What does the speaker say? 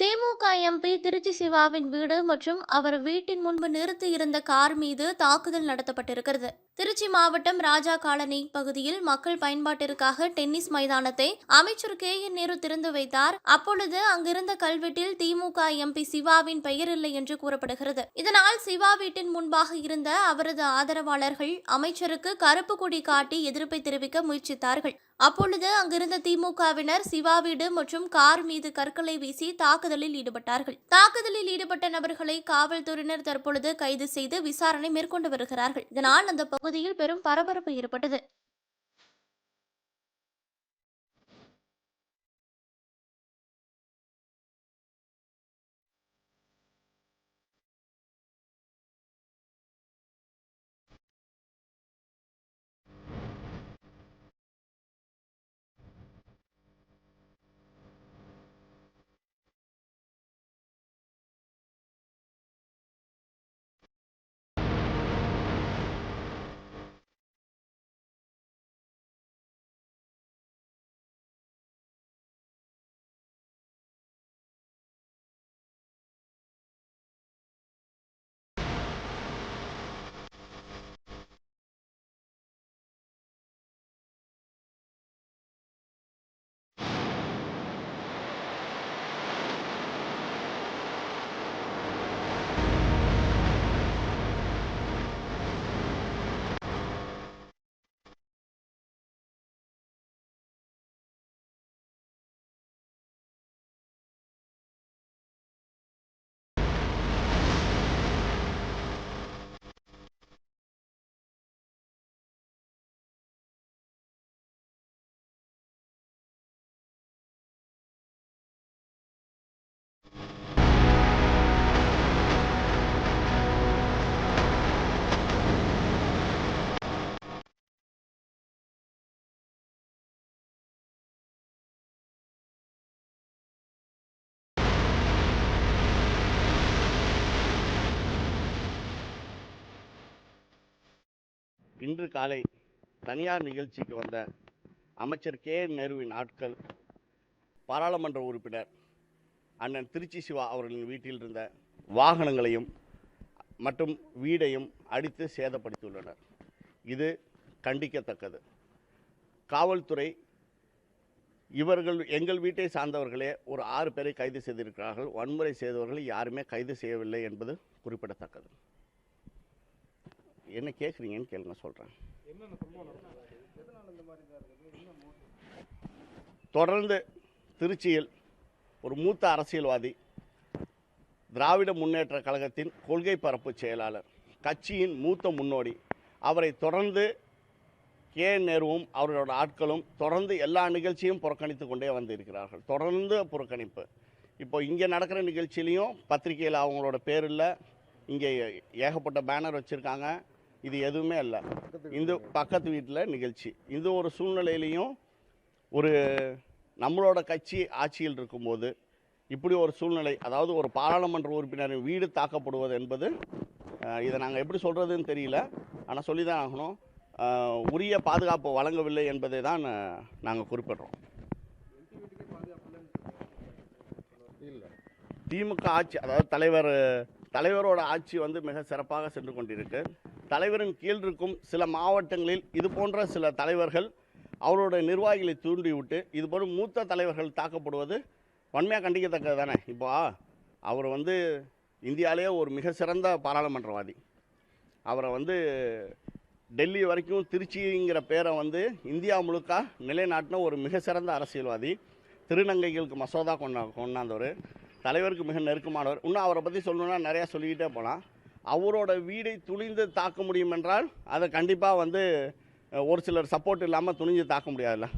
திமுக MP Trichy சிவாவின் வீடு மற்றும் அவர் வீட்டின் முன்பு நிறுத்தி இருந்த கார் மீது தாக்குதல் நடத்தப்பட்டிருக்கிறது. திருச்சி மாவட்டம் ராஜா காலனி பகுதியில் மக்கள் பயன்பாட்டிற்காக டென்னிஸ் மைதானத்தை அமைச்சர் கே என் நேரு திறந்து வைத்தார். அப்பொழுது அங்கிருந்த கல்வெட்டில் திமுக எம்பி சிவாவின் பெயர் இல்லை என்று கூறப்படுகிறது. இதனால் சிவா வீட்டின் முன்பாக இருந்த அவரது ஆதரவாளர்கள் அமைச்சருக்கு கருப்பு கொடி காட்டி எதிர்ப்பை தெரிவிக்க முயற்சித்தார்கள். அப்பொழுது அங்கிருந்த திமுகவினர் சிவா வீடு மற்றும் கார் மீது கற்களை வீசி தாக்குதலில் ஈடுபட்டார்கள். தாக்குதலில் ஈடுபட்ட நபர்களை காவல்துறையினர் தற்பொழுது கைது செய்து விசாரணை மேற்கொண்டு வருகிறார்கள். இதனால் அந்த பகுதியில் பெரும் பரபரப்பு ஏற்பட்டது. இன்று காலை தனியார் நிகழ்ச்சிக்கு வந்த அமைச்சர் கே. நேருவின் ஆட்கள் பாராளுமன்ற உறுப்பினர் அண்ணன் திருச்சி சிவா அவர்களின் வீட்டில் இருந்த வாகனங்களையும் மற்றும் வீடையும் அடித்து சேதப்படுத்தியுள்ளனர். இது கண்டிக்கத்தக்கது. காவல்துறை இவர்கள் எங்கள் வீட்டை சார்ந்தவர்களே ஒரு ஆறு பேரை கைது செய்திருக்கிறார்கள். வன்முறை செய்தவர்கள் யாருமே கைது செய்யவில்லை என்பது குறிப்பிடத்தக்கது. என்ன கேட்குறீங்கன்னு கேளுங்க சொல்கிறேன் தொடர்ந்து திருச்சியில் ஒரு மூத்த அரசியல்வாதி திராவிட முன்னேற்ற கழகத்தின் கொள்கை பரப்பு செயலாளர் கட்சியின் மூத்த முன்னோடி அவரை தொடர்ந்து கே. நேருவும் அவர்களோட ஆட்களும் தொடர்ந்து எல்லா நிகழ்ச்சியும் புறக்கணித்து கொண்டே வந்திருக்கிறார்கள். தொடர்ந்து புறக்கணிப்பு. இப்போ இங்கே நடக்கிற நிகழ்ச்சியிலையும் பத்திரிகையில் அவங்களோட பேர் இல்லை. இங்கே ஏகப்பட்ட பேனர் வச்சுருக்காங்க. இது எதுவுமே இல்லை இந்த பக்கத்து வீட்டில் நிகழ்ச்சி. இந்த ஒரு சூழ்நிலையிலையும் ஒரு நம்மளோட கட்சி ஆட்சியில் இருக்கும்போது இப்படி ஒரு சூழ்நிலை அதாவது ஒரு பாராளுமன்ற உறுப்பினரின் வீடு தாக்கப்படுவது என்பது இதை நாங்கள் எப்படி சொல்கிறதுன்னு தெரியல. ஆனால் சொல்லி தான் ஆகணும் உரிய பாதுகாப்பு வழங்கவில்லை என்பதை தான் நாங்கள் குறிப்பிடுறோம். திமுக ஆட்சி அதாவது தலைவர் தலைவரோட ஆட்சி வந்து மிக சிறப்பாக சென்று கொண்டிருக்கு. தலைவரின் கீழ் இருக்கும் சில மாவட்டங்களில் இது போன்ற சில தலைவர்கள் அவரோட நிர்வாகிகளை தூண்டிவிட்டு இது போன்ற மூத்த தலைவர்கள் தாக்கப்படுவது வன்மையாக கண்டிக்கத்தக்கது தானே இப்போ அவர் வந்து இந்தியாவிலேயே ஒரு மிக சிறந்த பாராளுமன்றவாதி. அவரை வந்து டெல்லி வரைக்கும் திருச்சிங்கிற பேரை வந்து இந்தியா முழுக்க நிலைநாட்டின ஒரு மிக சிறந்த அரசியல்வாதி. திருநங்கைகளுக்கு மசோதா கொண்டா கொண்டாந்தவர். தலைவருக்கு மிக நெருக்கமானவர். இன்னும் அவரை பற்றி சொல்லணுன்னா நிறையா சொல்லிக்கிட்டே போகலாம் அவரோட வீடை துணிந்து தாக்க முடியும் என்றால் அதை கண்டிப்பாக வந்து ஒரு சிலர் சப்போர்ட் இல்லாமல் துணிஞ்சு தாக்க முடியாதுல்ல?